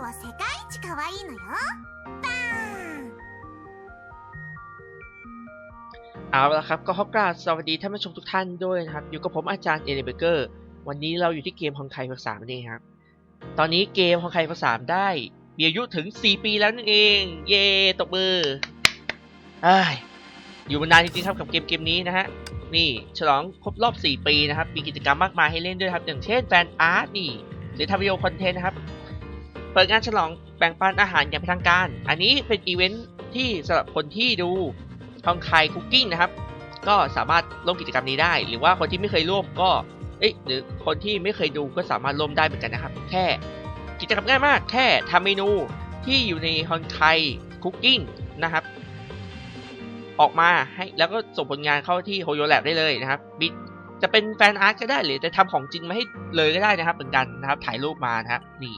は世界一可愛いのよバーン เอาละครับก็ขอกราบสวัสดีท่านผู้ชมทุกท่านด้วยนะครับ อยู่กับผมอาจารย์เอเลเบเกอร์ วันนี้เราอยู่ที่เกมฮองไคภาคสามนั่นเองครับ ตอนนี้เกมฮองไคภาคสามได้ มีอายุถึง 4 ปีแล้วนั่นเอง เย่ตบมืออ้ายอยู่มานานจริงๆครับกับเกมเกมนี้นะฮะ นี่ฉลองครบรอบ 4 ปีนะครับ มีกิจกรรมมากมายให้เล่นด้วยครับ อย่างเช่นแฟนอาร์ตนี่ หรือทำวิดีโอคอนเทนต์นะครับ เปิดงานฉลองแบ่งปันอาหารอย่างเป็นทางการ อันนี้เป็นอีเวนท์ที่สำหรับคนที่ดูฮองไคคุกกิ้งนะครับ ก็สามารถร่วมกิจกรรมนี้ได้ หรือว่าคนที่ไม่เคยร่วมก็ เอ๊ะหรือคนที่ไม่เคยดูก็สามารถร่วมได้เหมือนกันนะครับ แค่กิจกรรมง่ายมาก แค่ทำเมนูที่อยู่ในฮอนไคคุกกิ้งนะครับ ออกมาให้แล้วก็ส่งผลงานเข้าที่โฮโยแลบได้เลยนะครับบิจะเป็นแฟนอาร์ตก็ได้หรือจะทำของจริงมาให้เลยก็ได้นะครับเหมือนกันนะครับ ถ่ายรูปมานะครับนี่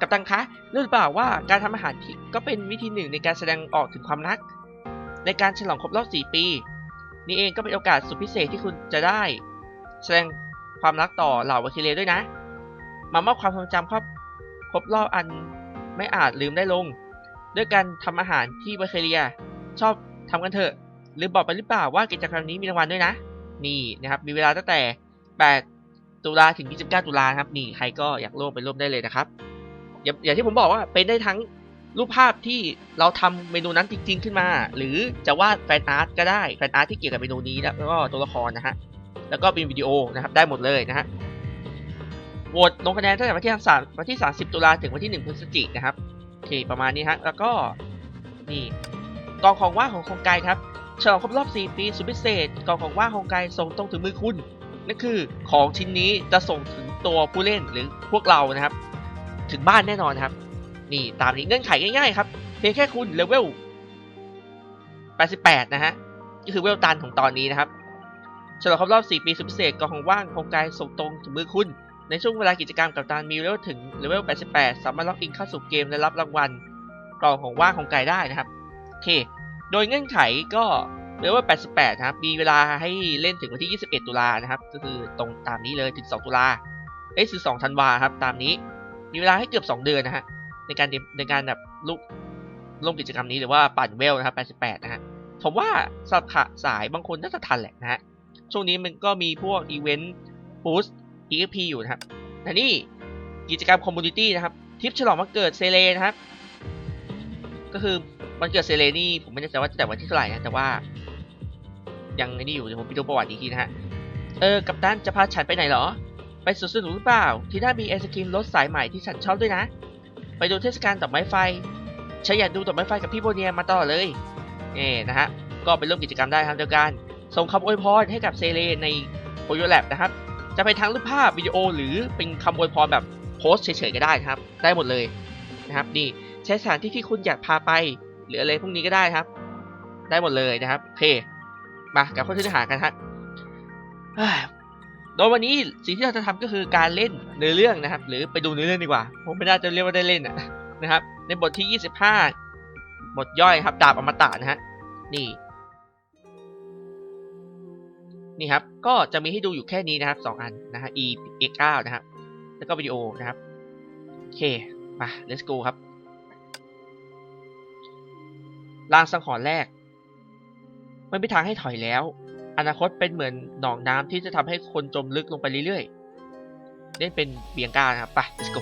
กับตังคะรู้หรือเปล่าว่าการทำอาหารที่ก็เป็นวิธีหนึ่งในการแสดงออกถึงความรัก ในการฉลองครบรอบ 4 ปี นี่เองก็เป็นโอกาสสุดพิเศษที่คุณจะได้ แสดงความรักต่อเหล่าวาคิเลด้วยนะ มามอบความทรงจำครอบครบรอบอันไม่อาจลืมได้ลง ด้วยการทำอาหารที่วาคิเลีย ชอบทำกันเถอะ หรือบอกไปหรือเปล่าว่ากิจกรรมนี้มีรางวัลด้วยนะ นี่นะครับมีเวลาตั้งแต่ 8 ตุลาถึง 29 ตุลาครับนี่ใครก็อยากร่วมไปร่วมได้เลยนะครับ อย่างอย่างที่ผมบอกว่าเป็นได้ทั้งรูปภาพที่เราทำเมนูนั้นจริง ๆ ขึ้นมา หรือจะวาดแฟนอาร์ตก็ได้แฟนอาร์ตที่เกี่ยวกับเมนูนี้แล้วก็ตัวละครนะฮะแล้วก็เป็นวิดีโอนะครับได้หมดเลยนะฮะโหวตลงคะแนนตั้งแต่วันที่3วันที่ 30 ตุลาถึงวันที่ 1 พฤศจิกนะครับโอเคประมาณนี้ฮะแล้วก็นี่กองของว่างของโครงการครับฉลองครบรอบ 4 ปีสุดพิเศษกองของว่างของกายส่งตรงถึงมือคุณนั่นคือของชิ้นนี้จะส่งถึงตัวผู้เล่นหรือพวกเรานะครับ ถึงบ้านแน่นอนครับ นี่ตามนี้เงื่อนไขง่ายๆครับ เพียงแค่คุณเลเวล 88 นะฮะก็คือเวลตันของตอนนี้นะครับฉลองครบรอบ 4 ปีสุดพิเศษกองของว่างโครงการส่งตรงถึงมือคุณ ในช่วงเวลากิจกรรมกับตานมีเลเวลถึงเลเวล 88 สามารถล็อกอินเข้าสู่เกมและรับรางวัลกล่องของว่างของกายได้นะครับโอเค โดยเงื่อนไขก็เลเวล 88 นะครับ มีเวลาให้เล่นถึงวันที่ 21 ตุลานะครับ ก็คือตรงตามนี้เลยถึง 2 ตุลาเอ้ยถึง2ธันวาครับ ตามนี้ มีเวลาให้เกือบ2เดือนนะฮะในการในการแบบลุกร่วมกิจกรรมนี้หรือว่าปั่นเวลนะครับ 88 นะฮะ ผมว่าสำหรับสายบางคนน่าจะทันแหละนะฮะ ช่วงนี้มันก็มีพวกอีเวนต์บูสต์ EXP อยู่นะครับแต่นี่กิจกรรมคอมมูนิตี้นะครับ ทิปฉลองวันเกิดเซเลนะครับ ก็คือวันเกิดเซเลนี่ผมไม่แน่ใจว่าจะแต่วันที่เท่าไหร่นะ แต่ว่า ยังไอ้นี่อยู่เดี๋ยวผมไปดูประวัติอีกทีนะฮะ เออ กับตันจะพาฉันไปไหนเหรอ ไปสวนสนุกหรือเปล่า ที่น่ามีไอศครีมรสสายใหม่ที่ฉันชอบด้วยนะ ไปดูเทศกาลดอกไม้ไฟฉันอยากดูดอกไม้ไฟกับพี่โบเนียมาตลอเลยเอ่นะฮะ ก็ไปร่วมกิจกรรมได้ครับเดียวกัน ส่งคำอวยพรให้กับเซเลในโ o โยแลบนะครับ จะเป็นทั้งรูปภาพวิดีโอหรือเป็นคำอวยพรแบบโพสเฉยๆก็ได้ครับ ได้หมดเลยนะครับนี่ใช้สถานที่ที่คุณอยากพาไป หรืออะไรพวกนี้ก็ได้ครับ ได้หมดเลยนะครับโอเค มากลับเข้าที่เนื้อหากันครับเฮ้ย โดยวันนี้สิ่งที่เราจะทำก็คือการเล่นเนื้อเรื่องนะครับ หรือไปดูเนื้อเรื่องดีกว่า ผมไม่น่าจะเรียกว่าได้เล่นนะครับ ในบทที่ 25 บทย่อยครับดาบอมตะนะฮะนี่ นี่ครับ ก็จะมีให้ดูอยู่แค่นี้นะครับ 2 อันนะฮะ e x 9นะครับ แล้วก็วิดีโอนะครับโอเคมา let's go ครับลางสังหรณ์แรก ไม่มีทางให้ถอยแล้ว อนาคตเป็นเหมือนหนองน้ำที่จะทำให้คนจมลึกลงไปเรื่อยๆ เล่นเป็นเบียงกานะครับ ไป let's go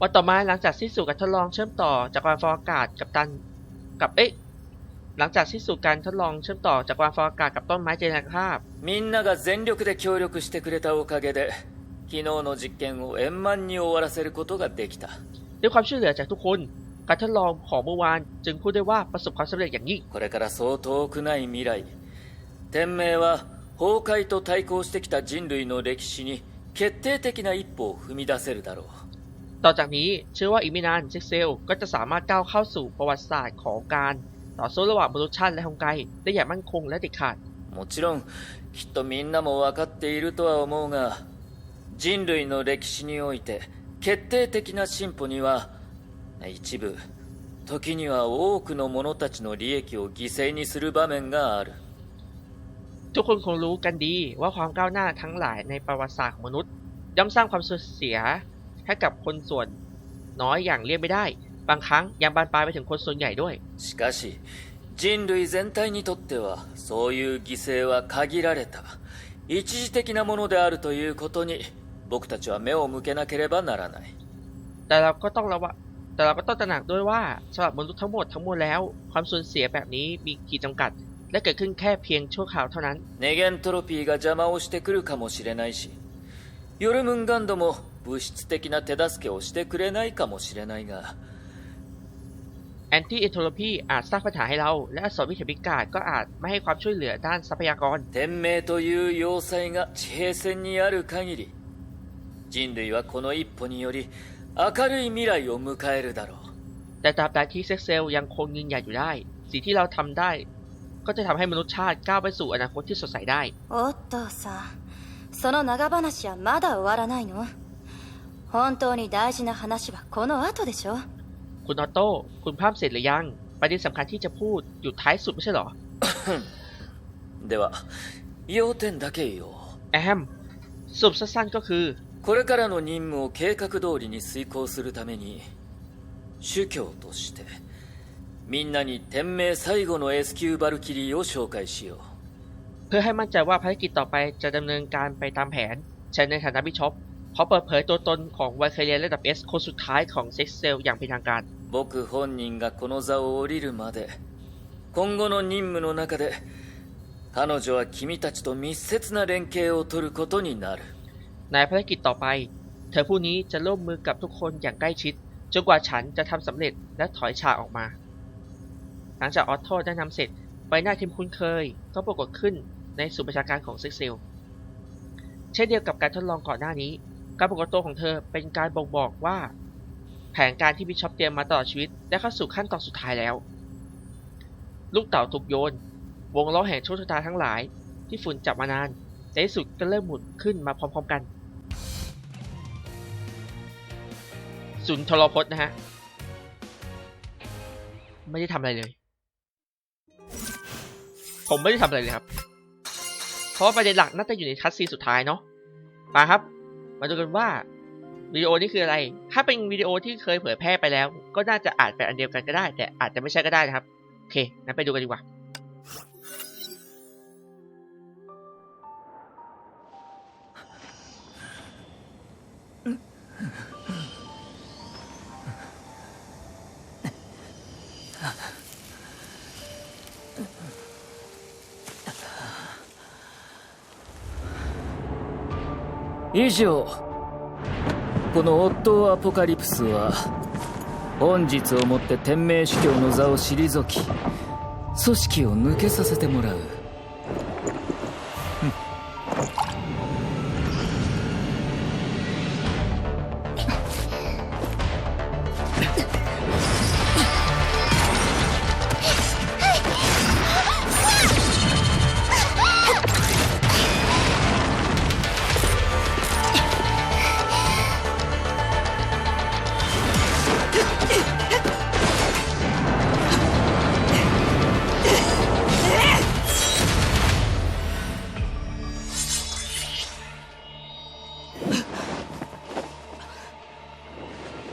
วันต่อมาหลังจากสิ้นสุดการทดลองเชื่อมต่อจากวานฟอร์อากาศกับตันกับเอ๊ะหลังจากสิ้นสุดการทดลองเชื่อมต่อจากวานฟอร์อากาศกับต้นไม้เจนภาพ みんなが全力で協力してくれたおかげで 昨日の実験を円満に終わらせることができた ด้วยความช่วยเหลือจากทุกคน การทดลองของเมื่อวานจึงพูดได้ว่าประสบความสำเร็จอย่างยิ่ง これからそう遠くない未来天命は崩壊と対抗してきた人類の歴史に決定的な一歩を踏み出せるだろう ต่อจากนี้เชื่อว่าอีกไม่นานเซ็กเซลก็จะสามารถก้าวเข้าสู่ประวัติศาสตร์ของการต่อสู้ระหว่างมนุษย์ชาติและฮงไกได้อย่างมั่นคงและเด็ดขาด もちろんきっとみんなも分かっているとは思うが 人類の歴史において決定的な進歩には一部 時には多くの者たちの利益を犠牲にする場面がある ทุกคนคงรู้กันดีว่าความก้าวหน้าทั้งหลายในประวัติศาสตร์ของมนุษย์ ย่อมสร้างความสูญเสียให้กับคนส่วนน้อยอย่างเลี่ยงไม่ได้ บางครั้งยังบานปลายไปถึงคนส่วนใหญ่ด้วย しかし人類全体にとってはそういう犠牲は限られた一時的なものであるということに 僕たちは目を向けなければならない แต่เราก็ต้องระวังแต่เราก็ต้องตระหนักด้วยว่าสำหรับมนุษย์ทั้งหมดทั้งมวลแล้ว ความสูญเสียแบบนี้มีขีดจำกัด และเกิดขึ้นแค่เพียงชั่วคราวเท่านั้น ネゲントロピーが邪魔をしてくるかもしれないしヨルムンガンドも物質的な手助けをしてくれないかもしれないが แอนตี้เอโทโลพีอาจสร้างปัญหาให้เรา และอสรวิเทพิกาศก็อาจไม่ให้ความช่วยเหลือด้านทรัพยากร 天命という要塞が地平線にある限り 人類はこの一歩により明るい未来を迎えるだろう แต่ตราบใดที่เซ็กเซลยังคงยืนหยัดอยู่ได้ สิ่งที่เราทำได้ ก็จะทำให้มนุษยชาติก้าวไปสู่อนาคตที่สดใสได้ おっとさその長話はまだ終わらないの本当に大事な話はこの後でしょ คุณออโต้ คุณภาพเสร็จหรือยัง ประเด็นสำคัญที่จะพูดอยู่ท้ายสุดไม่ใช่เหรอ では要点だけ言おう แอมสรุปสั้นๆก็คือ これからの任務を計画通りに遂行するために主教としてみんなに天命最後の S 級バルキリーを紹介しよう เพื่อให้มั่นใจว่าภารกิจต่อไปจะดำเนินการไปตามแผนฉันในฐานะบิชอปขอเปิดเผยตัวตนของไวเคเรียระดับ S คนสุดท้ายของเซ็กเซลอย่างเป็นทางการ 僕本人がこの座を降りるまで今後の任務の中で彼女は君たちと密接な連携を取ることになる ในภารกิจต่อไป เธอผู้นี้จะร่วมมือกับทุกคนอย่างใกล้ชิด จนกว่าฉันจะทำสำเร็จและถอยฉากออกมา หลังจากออโต้ได้นำเสร็จใบหน้าที่คุ้นเคย ก็ปรากฏขึ้นในศูนย์ประชาการของซ็กเซล เช่นเดียวกับการทดลองก่อนหน้านี้ การปรากฏตัวของเธอเป็นการบ่งบอกว่า แผนการที่บิชอปเตรียมมาตลอดชีวิตได้เข้าสู่ขั้นตอนสุดท้ายแล้ว ลูกเต่าถูกโยน วงล้อแห่งโชคชะตาทั้งหลาย ที่ฝุ่นจับมานานในที่สุดก็เริ่มหมุนขึ้นมาพร้อมๆกัน ศูนย์ทรพจน์นะฮะ ไม่ได้ทำอะไรเลย ผมไม่ได้ทำอะไรเลยครับ เพราะประเด็นหลักน่าจะอยู่ในคัสซีสุดท้ายเนาะมาครับ มาดูกันว่าวิดีโอนี้คืออะไร ถ้าเป็นวิดีโอที่เคยเผยแพร่ไปแล้ว ก็น่าจะอาจเป็นอันเดียวกันก็ได้ แต่อาจจะไม่ใช่ก็ได้นะครับ โอเคงั้นไปดูกันดีกว่า 以上。このオットーアポカリプスは本日をもって天命主教の座を退き組織を抜けさせてもらう。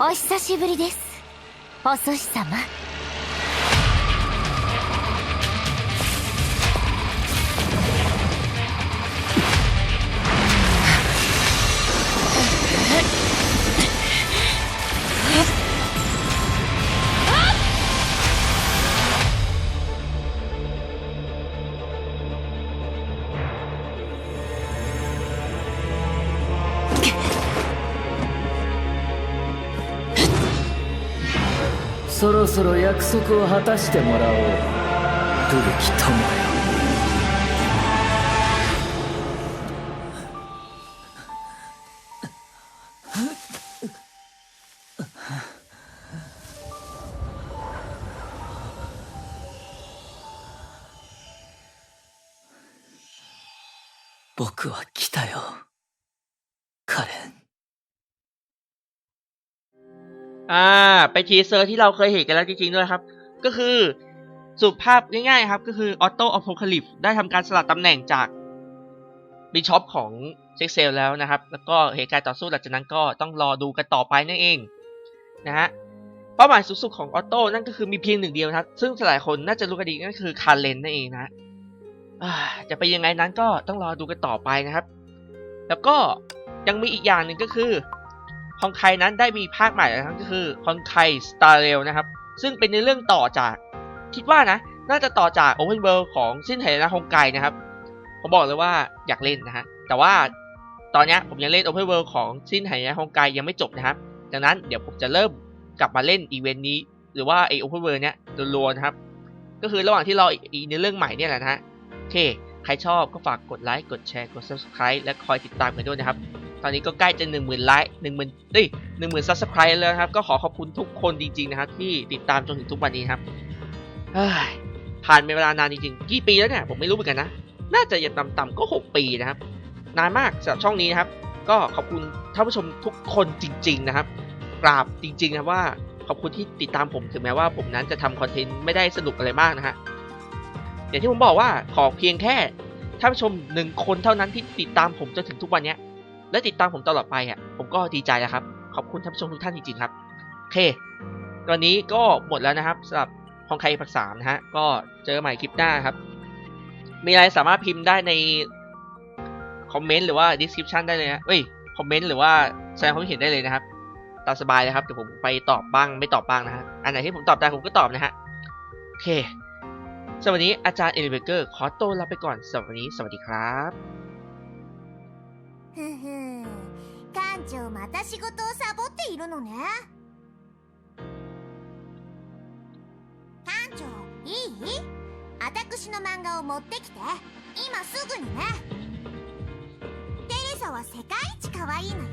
お久しぶりです。お寿司様。そろそろ約束を果たしてもらおう古き友よ僕は来たよ。 อ่าไปทีเซอร์ที่เราเคยเห็นกันแล้วจริงๆด้วยครับ ก็คือสุภาพง่ายๆครับ ก็คือออโต้อ p โคลิปได้ทำการสลัดตำแหน่งจากบิชอปของเซ็กเซลแล้วนะครับ แล้วก็เหตุการณ์ต่อสู้หลังจากนั้นก็ต้องรอดูกันต่อไปนั่นเองนะฮะเป้าหมายสูงสุดของออโต้นั่นก็คือมีเพียงหนึ่งเดียวนะครับ ซึ่งหลายคนน่าจะรู้กันดีนั่นคือคาร์เลนนั่นเองนะจะไปยังไงนั้นก็ต้องรอดูกันต่อไปนะครับ แล้วก็ยังมีอีกอย่างหนึ่งก็คือ ฮองไคนั้นได้มีภาคใหม่นะครับก็คือฮองไคสตาร์เรลนะครับ ซึ่งเป็นในเรื่องต่อจาก คิดว่านะ น่าจะต่อจาก Open World ของสิ้นเหตุนะฮงไกนะครับ ผมบอกเลยว่าอยากเล่นนะฮะ แต่ว่าตอนนี้ผมยังเล่น Open World ของสิ้นเหตุนะฮงไกยังไม่จบนะครับ ดังนั้นเดี๋ยวผมจะเริ่มกลับมาเล่นอีเวนต์นี้ หรือว่าไอ Open World เนี้ยรัวๆนะครับ ก็คือระหว่างที่รออีในเรื่องใหม่เนี่ยแหละนะฮะโอเค ใครชอบก็ฝากกดไลค์ กดแชร์ กด subscribe และคอยติดตามกันด้วยนะครับ ตอนนี้ก็ใกล้จะ1 0,000ไลค์1 0,000เอ้ย10,000 subscribe แล้วครับ ก็ขอขอบคุณทุกคนจริงๆนะครับที่ติดตามจนถึงทุกวันนี้ครับเฮ้ยผ่านไปเวลานานจริงๆ กี่ปีแล้วเนี่ย ผมไม่รู้เหมือนกันนะ น่าจะอยังต่ำๆก็ 6 ปีนะครับ นานมากสำหรับช่องนี้นะครับ ก็ขอบคุณท่านผู้ชมทุกคนจริง ๆ นะครับ กราบจริงๆนะว่าขอบคุณที่ติดตามผมถึงแม้ว่าผมนั้นจะทำคอนเทนต์ไม่ได้สนุกอะไรมากนะฮะ อย่างที่ผมบอกว่าขอเพียงแค่ท่านผู้ชมหนึ่งคนเท่านั้นที่ติดตามผมจนถึงทุกวันนี้ และติดตามผมตลอดไปอะผมก็ดีใจแล้วครับ ขอบคุณท่านผู้ชมทุกท่านจริงๆครับโอเควันนี้ก็หมดแล้วนะครับสำหรับห้องใครภาคสามนะฮะก็เจอใหม่คลิปหน้าครับ มีอะไรสามารถพิมพ์ได้ในคอมเมนต์หรือว่า description ได้เลยนะเอ้ยคอมเมนต์หรือว่าแสดงความคิดเห็นได้เลยนะครับตามสบายเลยครับเดี๋ยวผมไปตอบบ้างไม่ตอบบ้างนะฮะอันไหนที่ผมตอบได้ผมก็ตอบนะฮะโอเคสำหรับวันนี้อาจารย์เอลิเบเกอร์ขอตัวลาไปก่อนสำหรับวันนี้สวัสดีครับ ふふ館長また仕事をサボっているのね。館長いい？私の漫画を持ってきて。今すぐにね。テレサは世界一可愛いのよ。